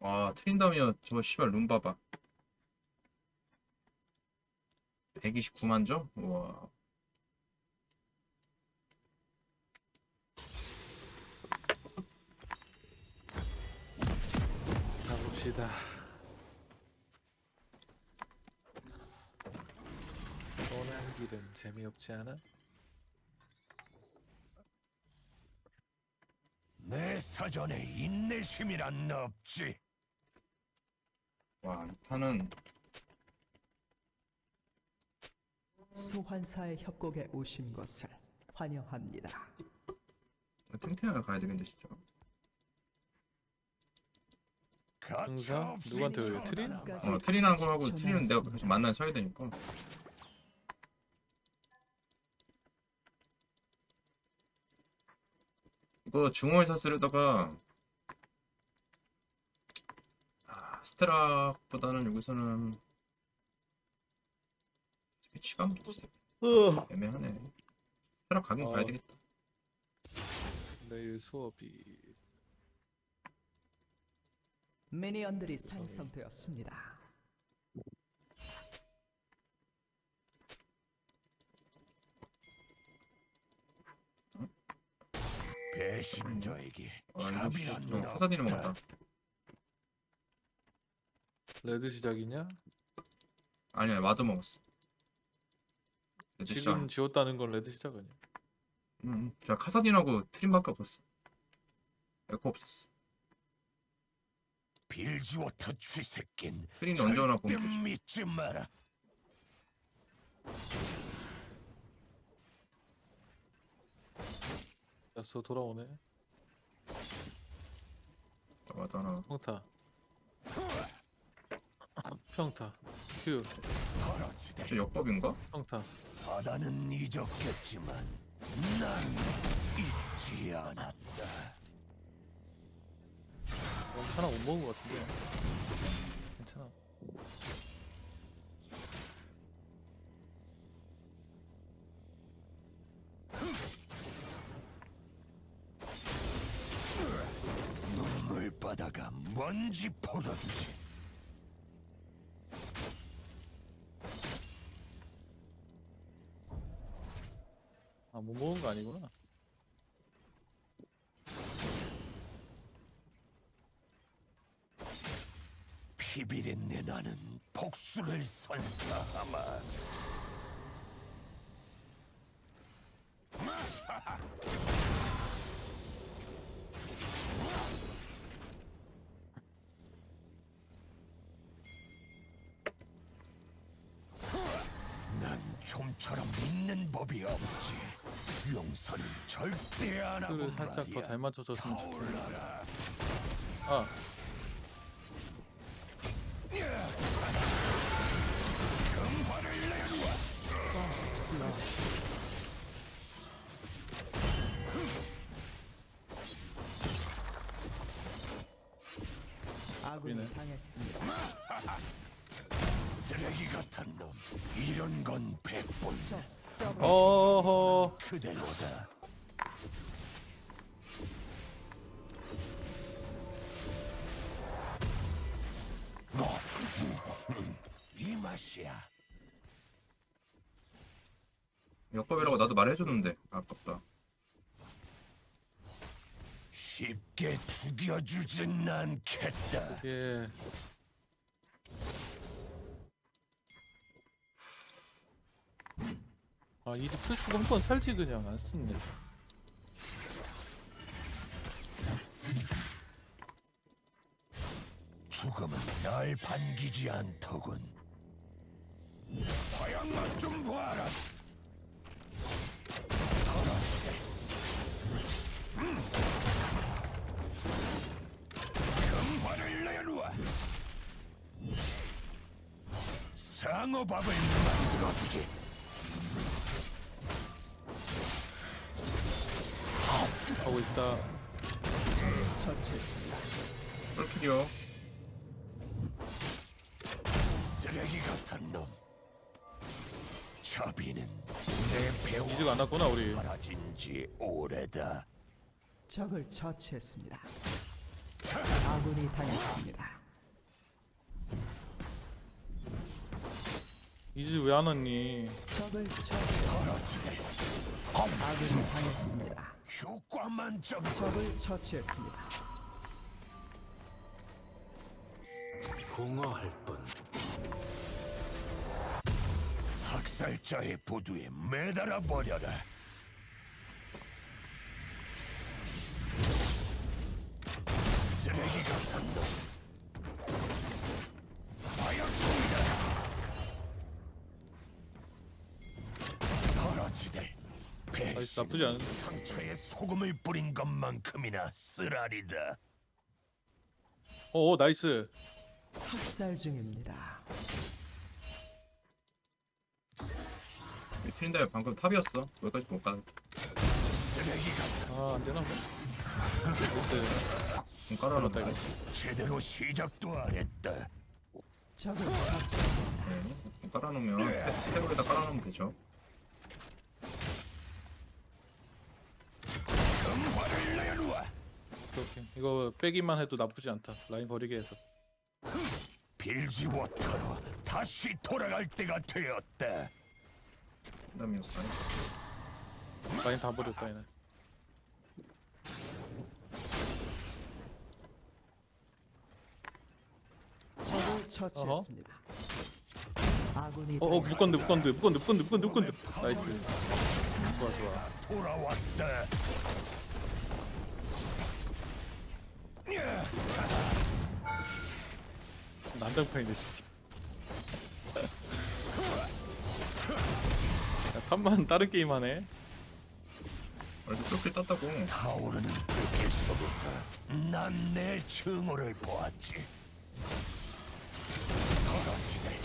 와 트린다미어 저 씨발 룸 봐봐 129만 점? 우와 가봅시다. 떠난 길은 재미없지 않아? 내 사전에 인내심이란 없지. 와 이 판은 소환사의 협곡에 오신 것을 환영합니다. 탱탱하게 가야 되겠네 진짜 형사? 누구한테? 트린? 어 트린한 거 하고 트린은 내가 계속 만나서 서야 되니까 이거 중월사 쓰려다가 아, 스테락보다는 여기서는 치감도 애매하네 스테락 가긴 어. 가야 되겠다 내일 수업이 미니언들이 생성되었습니다. 배신자에게 아 이거 진짜 너. 카사딘을 먹었다 레드 시작이냐? 아니야 마도 먹었어 레드 시작. 지금 지웠다는 건 레드 시작 아니야? 응, 자 카사딘하고 트림밖에 없었어. 에코 없었어. 빌지워터 쥐새낀 트린 언제 오나 절대 보면 되지. 믿지 마라. 야스 돌아오네. 맞아 나. 평타. 평타. 큐. 저 역법인가? 평타. 바다는 잊었겠지만 난 잊지 않았다. 괜찮아 못 먹은 것 같은데. 괜찮아. 물바다가 먼지 퍼져주지. 아 못 먹은 거 아니구나. 피비린내 나는 복수를 선사하마. 절대 안 하고 를 살짝 말이야. 더잘 맞춰줬으면. 타올라라. 아 금화를. 아군이 보이네. 당했습니다. 쓰레기 같은 놈. 이런 건 백분 어허. 그대로다. 이 맛이야. 역법이라고 나도 말해줬는데 아깝다. 쉽게 죽여주진 않겠다. 예. 아 이제 풀수가 한번 살지 그냥 안 쓰네. 죽음은 날 반기지 않더군. 화양만 좀 봐라. 음. 금화를 내놓아. 상어밥을 만들어주지. 하고 있다. 처치했습니다. 쏠킬이요. 쓰레기 같은 놈. 자비는 내 배우 이직 안 왔구나 우리. 사라진 지 오래다. 적을 처치했습니다. 아군이 당했습니다. 이즈 왜 안 왔니? 적을 처치. 아군이 당했습니다. 효과 만 점. 적을 처치했습니다. 공허할 뿐 학살자의 보두에 매달아 버려라. 쓰레기 같은 놈. 마약통이다. 더러지들. 나이스 나쁘지 않은. 상처에 소금을 뿌린 것만큼이나 쓰라리다. 오 나이스. 학살 중입니다. 트린다이 방금 탑이었어. 여기까지 못 가. 아 안되나? 나이스. 좀 잘랐다 깔아놨다. 이거. 제대로 시작도 안 했다. 네. 깔아놓으면 태- 테이블에다 깔아놓으면 되죠. 금화를 내놓아. 오케이, 오케이. 이거 빼기만 해도 나쁘지 않다. 라인 버리게 해서. 빌지워터로 다시 돌아갈 때가 되었다. 그다음이었어. 라인 다 버렸다 얘네. 적을 처치했습니다. 아군이 어어 묶건드 묶건드 묶건드 묶건드 묶건드. 나이스. 좋아 좋아. 돌아왔다. 난장판이네 진짜. 야, 탑만 다른 게임 하네. 얼굴 뚫길 떴다고. 타오르는 불길 속에서 난 내 증오를 보았지. 더러지네.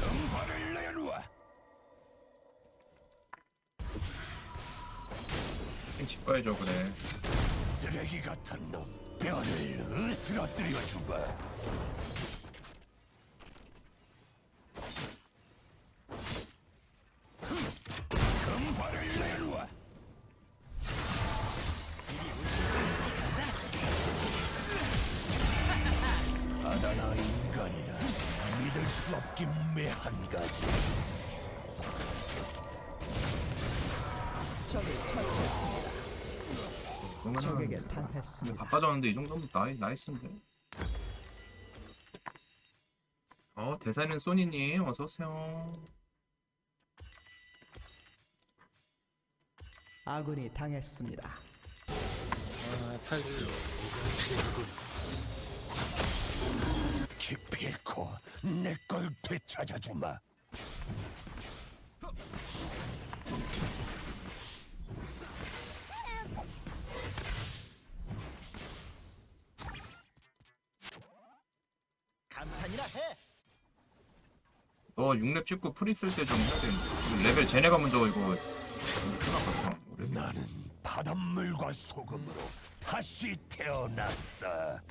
금화를 내놓아. 집 가야죠 그래. 쓰레기 같은 놈. 뼈를 으스러뜨려 주마. 인간이라 믿을 수 없긴 매한 가지. 적을 처치했습니다. 그러면은 적에게 당했습니다. 바빠졌는데 이 정도면 나이 나이스인데. 어 대사는 소니님 어서 오세요. 아군이 당했습니다. 아 탈수. 기필코 내 걸 되찾아 주마. 너 6렙 찍고 프리 쓸 때 좀 해야 되는데. 레벨 쟤네가 먼저 이거 나는 바닷물과 소금으로 다시 태어났다.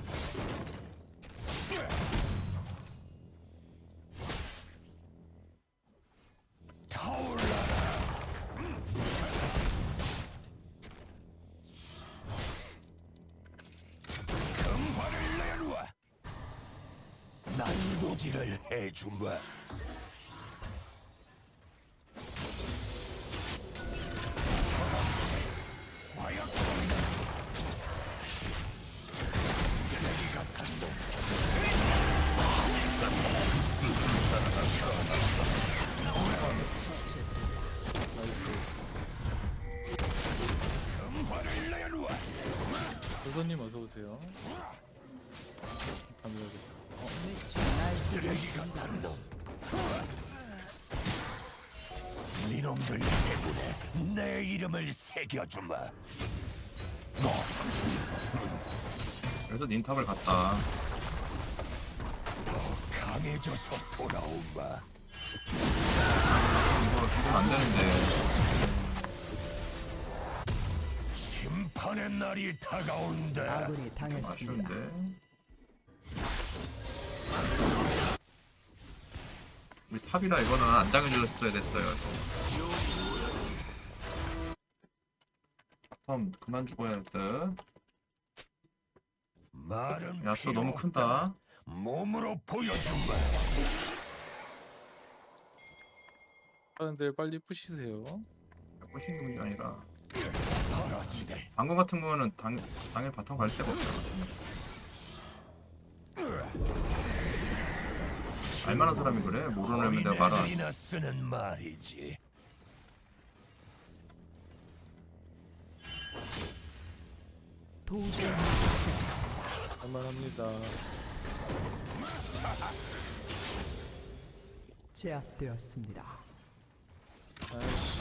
난도질을 해주마. 놈들 때문에 내 이름을 새겨주마. 그래서 닌탑을 갔다. 더 강해져서 돌아오마. 이거 기분 안 되는데. 심판의 날이 다가온다. 아군이 당했습니다. 아쉬운데. 우리 탑이라 이거는 안 당해줬어야 됐어요. 바텀 그만 죽어야 할 듯. 말은 야수 필요 너무. 큰다. 몸으로 보여준다. 하는데 빨리 푸시세요. 꼬시는 문제 아니라. 방금 같은 거는 당, 당일 바텀 갈 데가 없잖아. 알만한 사람이 그래. 모르는 애면 내가 말안. 어린애들이나 쓰는 말이지. 도저히 막을 수 없습니다. 할만합니다. 제압되었습니다. 아이씨,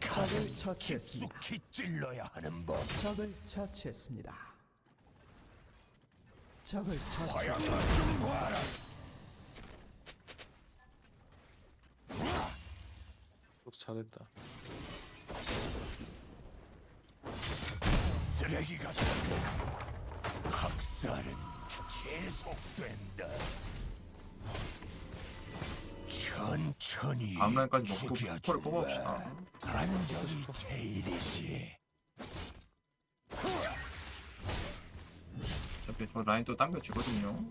적을 처치했습니다. 깊숙이 찔러야 하는 법. 적을 처치했습니다. 적을 처치. 화양만 좀 봐라. 록 잘했다. 쓰레기 같은 학살은 계속된다. 천천히 다음 라인까지 먹고 죽여준다. 뽑아봅시다. 안정이 제일이지. 어차피 저 라인 또 당겨지거든요.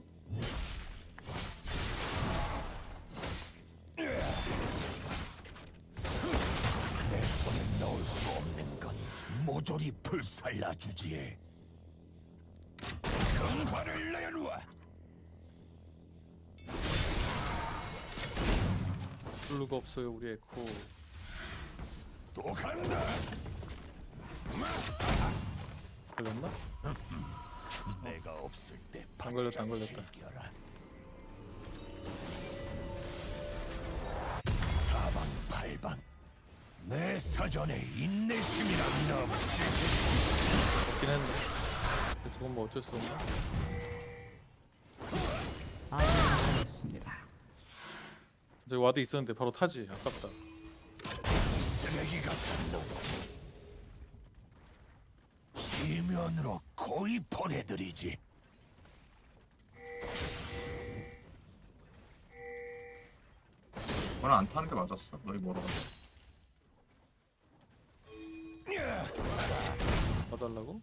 모조리 불살라 주지. 금화를 내놓아. 블루가 없어요 우리 에코. 또 간다. 걸렸나? 내가 없을 때 안 걸렸다, 안 걸렸다. 즐겨라. 사방팔방 내 사전에 인내심이란 넘치 없긴 했네. 근데 저건 뭐 어쩔 수 없나? 아군이었습니다. 저기 와드 있었는데 바로 타지. 아깝다. 쓰레기 같은 놈 시면으로 거의 보내드리지 그건 안 타는 게 맞았어. 너희 뭐라고. 봐달라고?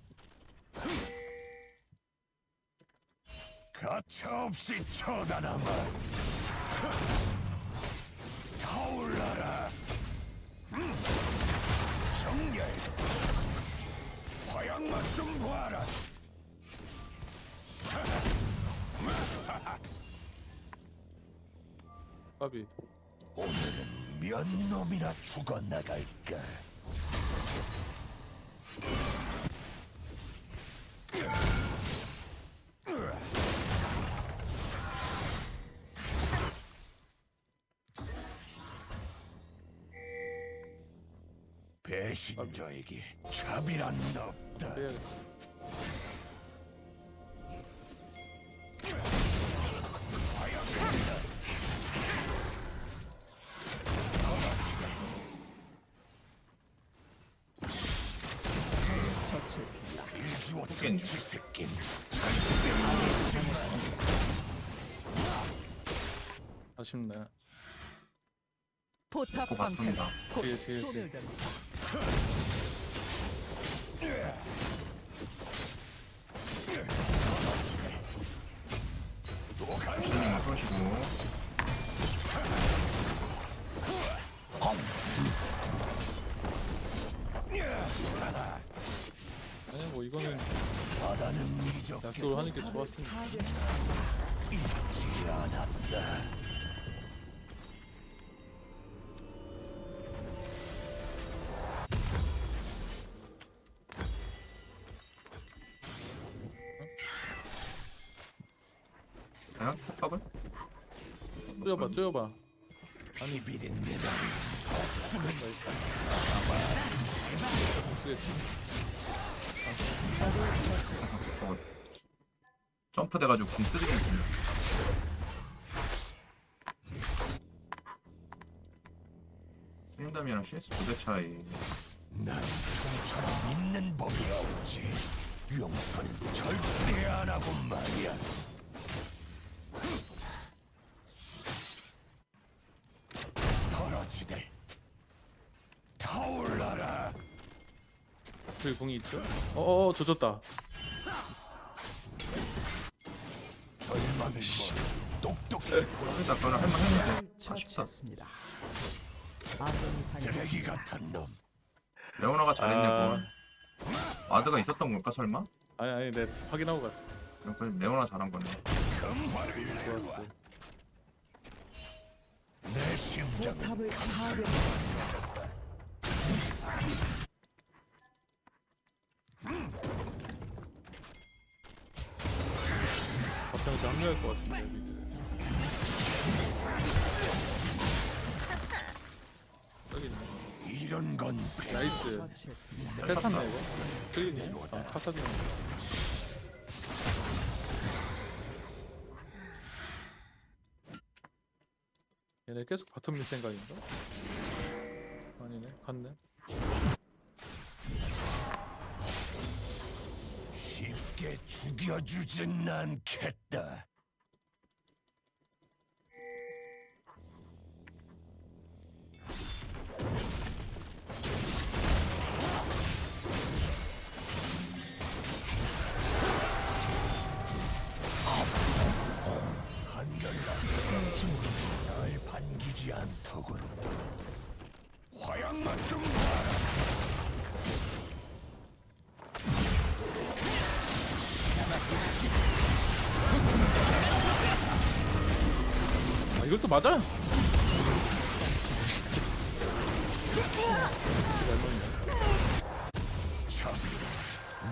가차없이 쳐다나마 타올라라 음. 정렬 화양만 좀 봐라 까비. 오늘은 몇 놈이나 죽어나갈까 배신자에게 차비란 없다 빼야겠지. 아쉽네. 포탑. 곧 뒤에, 뒤에, 뒤에. 소멸됩니다. 쏘시고. 아니 뭐 이거는 바다는 미적 약속을 하는 게 좋았으니까. 않았다 쪼여봐, 쪼여봐. 아니 비린내다 쓰겠지. 저거 점프 돼가지고 궁 쓰리긴 했네. 생담이랑 CS 두대 차이. 난 총처럼 있는 법이 없지 용서는 절대 안 하고 말이야 벌어지들 타올라라 저기 공이 있죠? 어어 조졌다. 할만 했는데 아쉽다 처치했습니다. 아군이 쓰레기 당했습니다. 같은 놈. 레오나가 잘했냐고 아. 와드가 있었던 걸까 설마? 아니 아니 내 확인하고 갔어. 그럼 레오나 잘한 거네 금화를 좋았어. 내 포탑을 파괴했습니다. 갑자기 합류할 것 같은데 미드. 여기 있네. 이런 건 배. 나이스. 탔나 이거? 클리니? 아 카사딘. 얘네 계속 바텀 밀 생각인가? 아니네 갔네. 쉽게 죽여주진 않겠다. 한결같 날 반기지 않더군. 또 맞아? 참,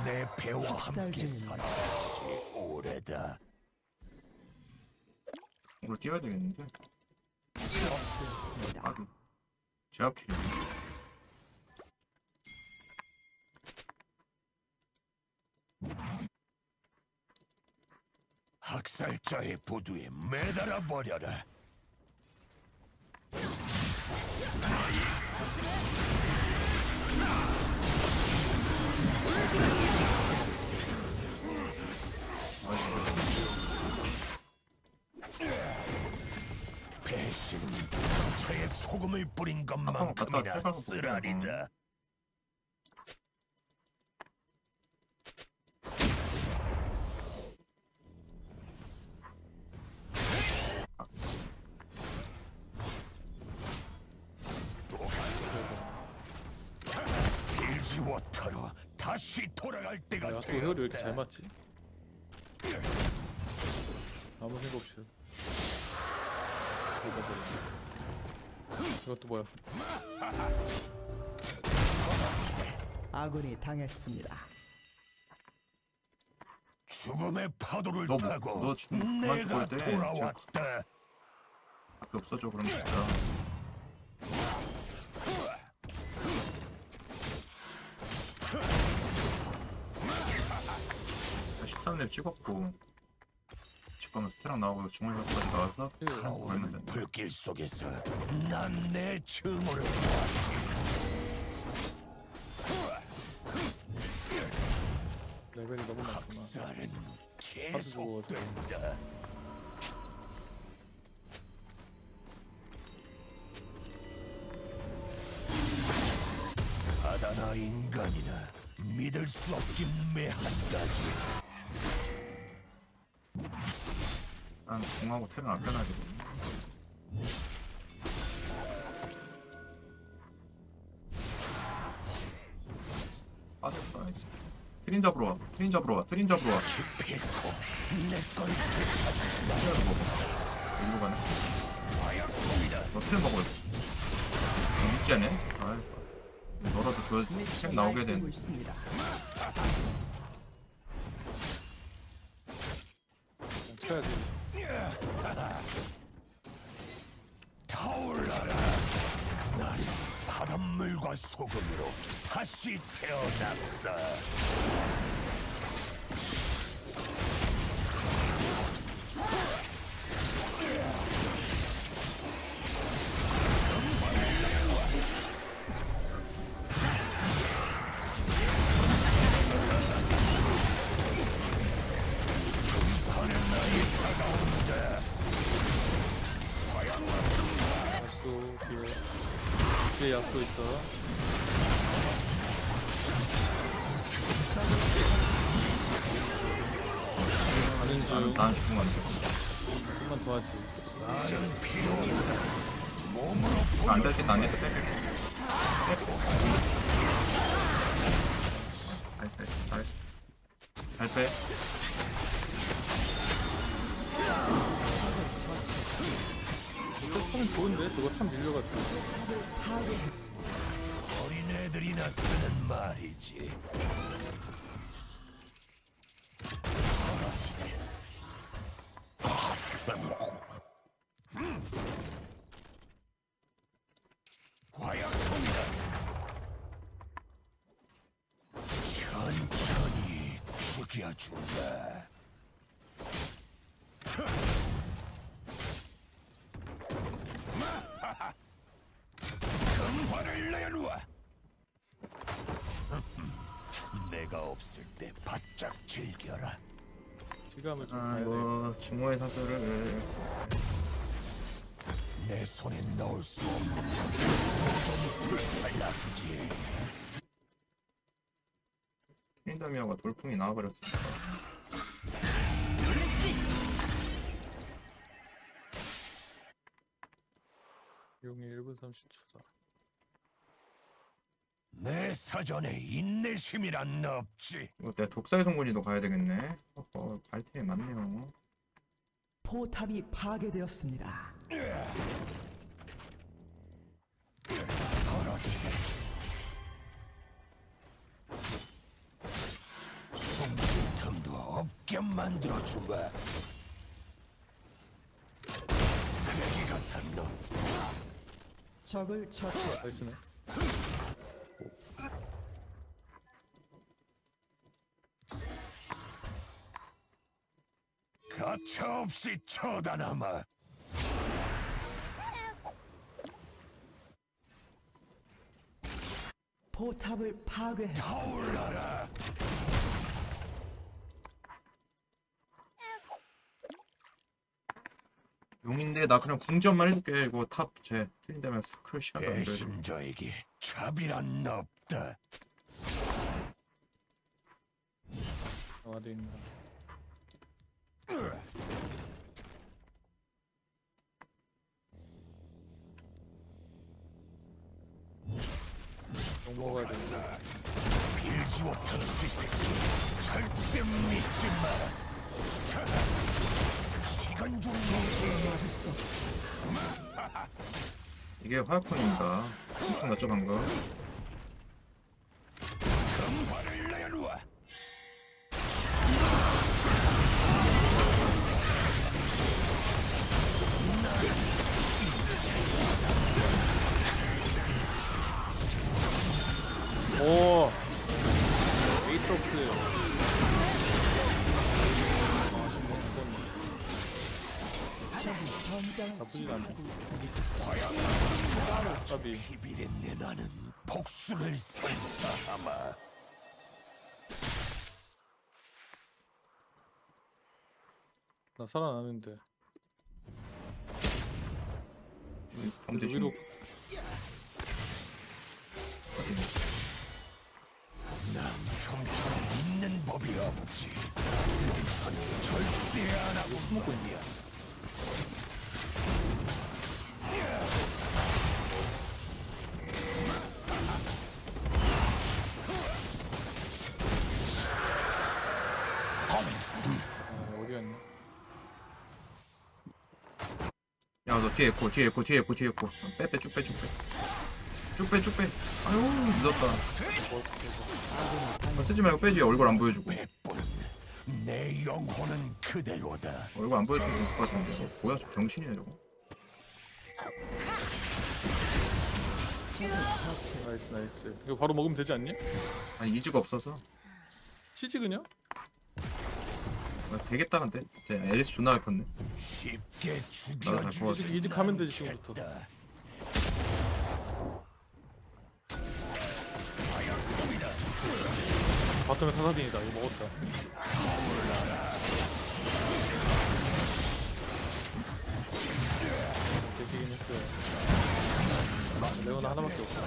내 배와 함께. 살아지 오래다. 오늘 뛰어야 되겠는데 제압킬 학살자의 보두에 매달아 버려라. 배신은 상처에 소금을 뿌린 것만큼이나 쓰라리다. 이렇게 되었다. 잘 맞지? 아무 생각 없이 이것도 뭐야 아군이 당했습니다. 죽음의 파도를 너 뭐- 타고 너 지금 그만 내가 죽어야 돼. 돌아왔다. 앞에 없어져 그럼 진짜 13렙 찍었고 잠깐만 스테랑 나오고 중물까지 나와서 됐나? 불길 속에서 난 내 증오를 보았지. 레벨이 너무 학살은 죽어가지고. 계속된다. 바다나 인간이나 믿을 수 없긴 매한 가지. 난 공하고 테를 아껴놔야 돼 빠졌다 나이스 트린 잡으러 와 트린 잡으러 와 트린 잡으러 와. 트린 먹어 일로 가네. 너 트린 먹어 너 육지하네 너라도 줘야지. 책 나오게 된. 그냥 쳐야지 다시 태어났다. 야수 뒤에 뒤에 야수 있어 나는, 나는 죽으면 안 돼. 좀만 더 하지. 이거 안될 수 있다, 안 됐다, 빼, 빼. 빼. 나이스, 나이스, 나이스. 잘 빼. 이거 참 좋은데? 저거 참 밀려가지고. 어린애들이나 쓰는 말이지. 화약통이다. 천천히 죽여 준다. 금화를 내놓아. 내가 없을 때 바짝 즐겨라. 기감을 좀 아, 봐야 돼. 이거, 증오의 사슬을. 내 손에 넣을 수 없는 좀 불살라주지. 킹덤이어가 돌풍이 나와버렸어. 용이 1분 30초다. 내 사전에 인내심이란 없지. 이거 내 독사의 송곳니도 가야 되겠네. 어, 발템이 많네요. 포탑이 파괴되었습니다. 그렇 만들어주마. 쓰레기 같은 놈. 적을 처치. 나이스네. 가차없이 쳐다남아. 포탑을 파괴했습니다. 타올라라. 용인데 나 그냥 궁전만 해줄게. 이거 탑제 틀린다면 스크롤 시간도 안 돼요. 배신자에게 자비란 없다. 와드 있나. 용 먹어야 돼. 빌지 못하는 수새끼 절대 믿지 마라. 이게 낮죠 방금. 화를 내놓아. 오! 에이트록스. 나쁘진 않네. 까비. 나는 복수를 선사하마. 나 살아나는데. 가운데 위로. 난 좀처럼 있는 법이 없지. 선 절대 안 하고 처먹고 있 아, 어디 갔냐? 야, 너 뒤에 있고, 뒤에 있고, 뒤에 있고, 뒤에 있고. 빼, 빼, 쭉 빼, 쭉 빼. 쭉 빼, 쭉 빼. 아유, 늦었다. 어, 쓰지 말고 빼지. 얼굴 안 보여주고. 내 영혼은 그대로다. 얼굴 안 보여주면 됐을 것 같은데. 어, 뭐야, 저 병신이야, 저거. 나이스 나이스. 이거 바로 먹으면 되지 않니? 아니, 이지가 없어서. 치즈 그냥? 아, 되겠다, 근데. 쟤 앨리스 존나 할 컸네. 쉽게 잘 죽여주지. 이직 이직 하면 되지 지금부터. 바텀에 카사딘이다. 이거 먹었다. 제끼긴 했어요. 레오나 하나밖에 없어.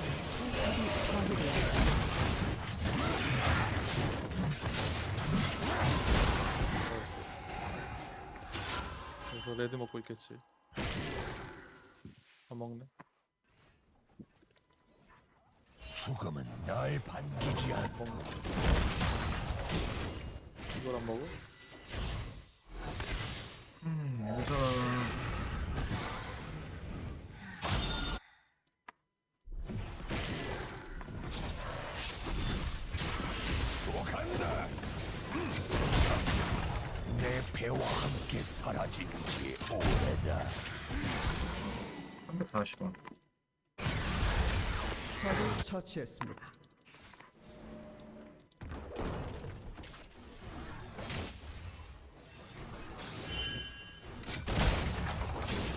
그래서 레드 먹고 있겠지. 안 먹네. 죽음은 날 반기지 않. 먹네. 이걸 안 먹어? 음, 여기 배와 함께 사라진 지 오래다. 340원. 적을 처치했습니다.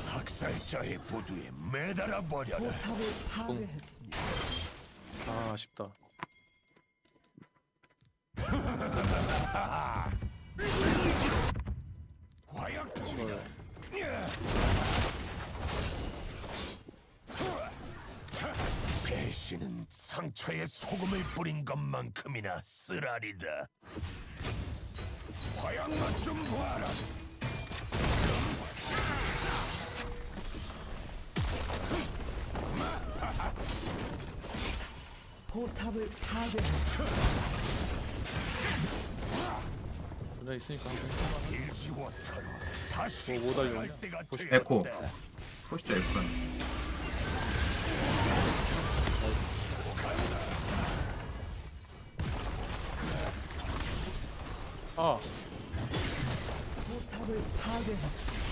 학살자의 보두에 매달아 버려라. 포탑을 파괴했습니다. 아 아쉽다. 화약 좋아요. 배신은 상처에 소금을 뿌린 것만큼이나 쓰라리다. 화약만 좀 봐라. 포탑을 파괴했습 전자 있으니까 뭐, 뭐? 갈 때가 에코. F는. 나이스. 아 포탑을 파괴했습니다.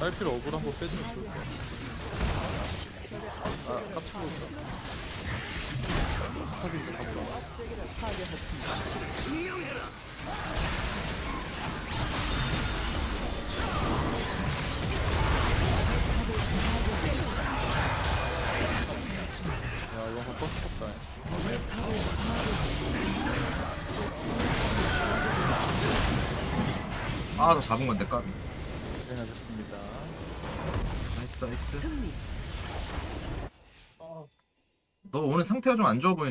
딸피를 억울 한번 빼주면 좋을 것 같아. 아 깜짝 놀랐다. 이거 한번 버스 탔다. 아, 저 잡은 건데, 까비. 고생하셨습니다. 나이스, 나이스. 승리. 너 오늘 상태가 좀 안 좋아 보이는데?